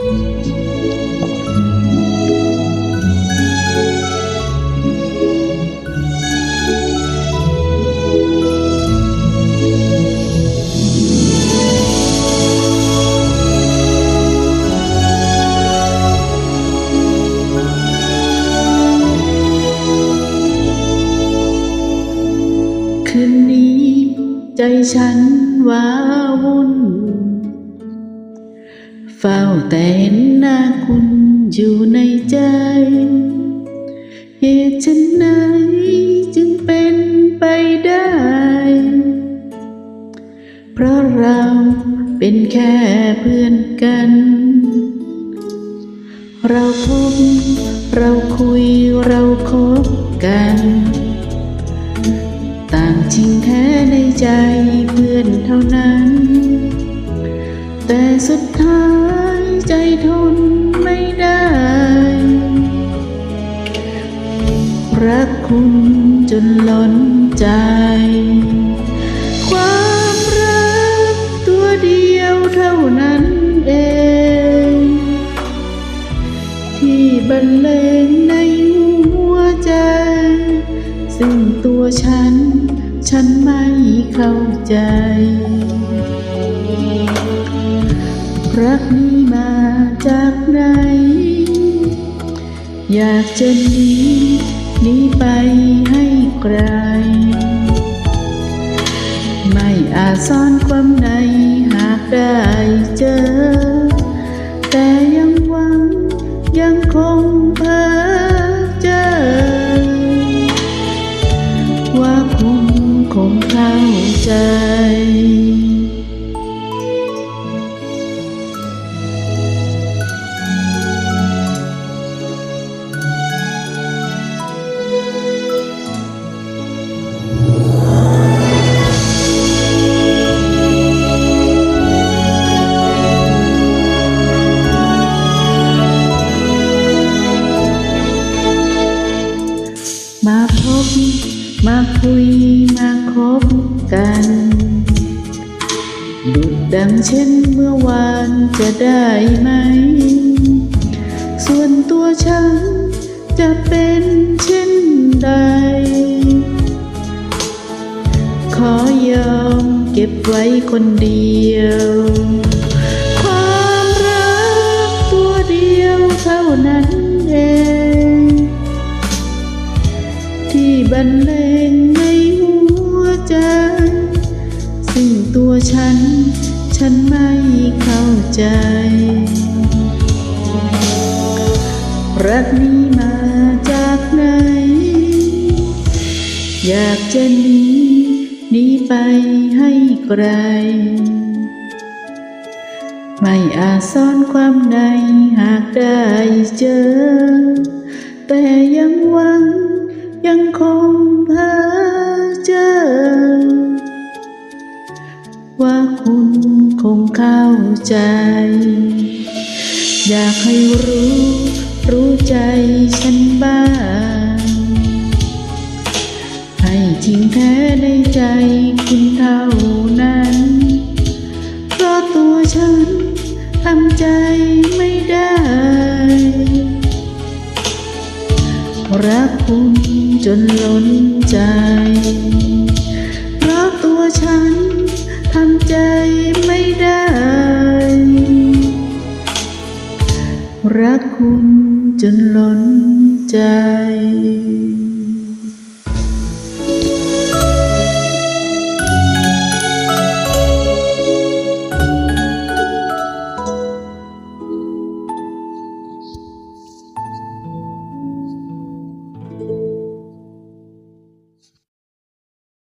คืนนี้ใจฉันว้าวุ่น เฝ้าแต่เห็นหน้าคุณอยู่ในใจ เหตุฉันไหนจึงเป็นไปได้ เพราะเราเป็นแค่เพื่อนกัน เราพบ เราคุยเราคบกัน ต่างจริงแท้ในใจเพื่อนเท่านั้น แต่สุดท้าย รักคุณจนล้นใจ ความรักตัวเดียวเท่านั้นเอง ที่บรรเลงในหัวใจ ซึ่งตัวฉัน ฉันไม่เข้าใจ รักนี้มาจากไหน อยากจะหนี นีไปให้ไกล ไม่อาจซ่อนความในหากได้เจอ แต่ยังหวังยังคงเพ้อเจอ ว่าคุณคงเข้าใจ มาคุยมาคบกัน ดุดดังเช่นเมื่อวานจะได้ไหม ส่วนตัวฉันจะเป็นเช่นใด ขอยอมเก็บไว้คนเดียว ความรักตัวเดียวเท่านั้นเอง ที่บรรเลง ฉัน ฉันไม่เข้าใจ รักนี้มาจากไหน อยากจะหนีหนีไปให้ไกล ไม่อาจซ่อนความในหากได้เจอ แต่ยังหวังยังคง ว่าคุณคงเข้าใจ อยากให้รู้ รู้ใจฉันบ้าง ให้จริงแท้ในใจคุณเท่านั้น เพราะตัวฉันทำใจไม่ได้ รักคุณจนล้นใจ ใจไม่ได้ รักคุณจนล้นใจ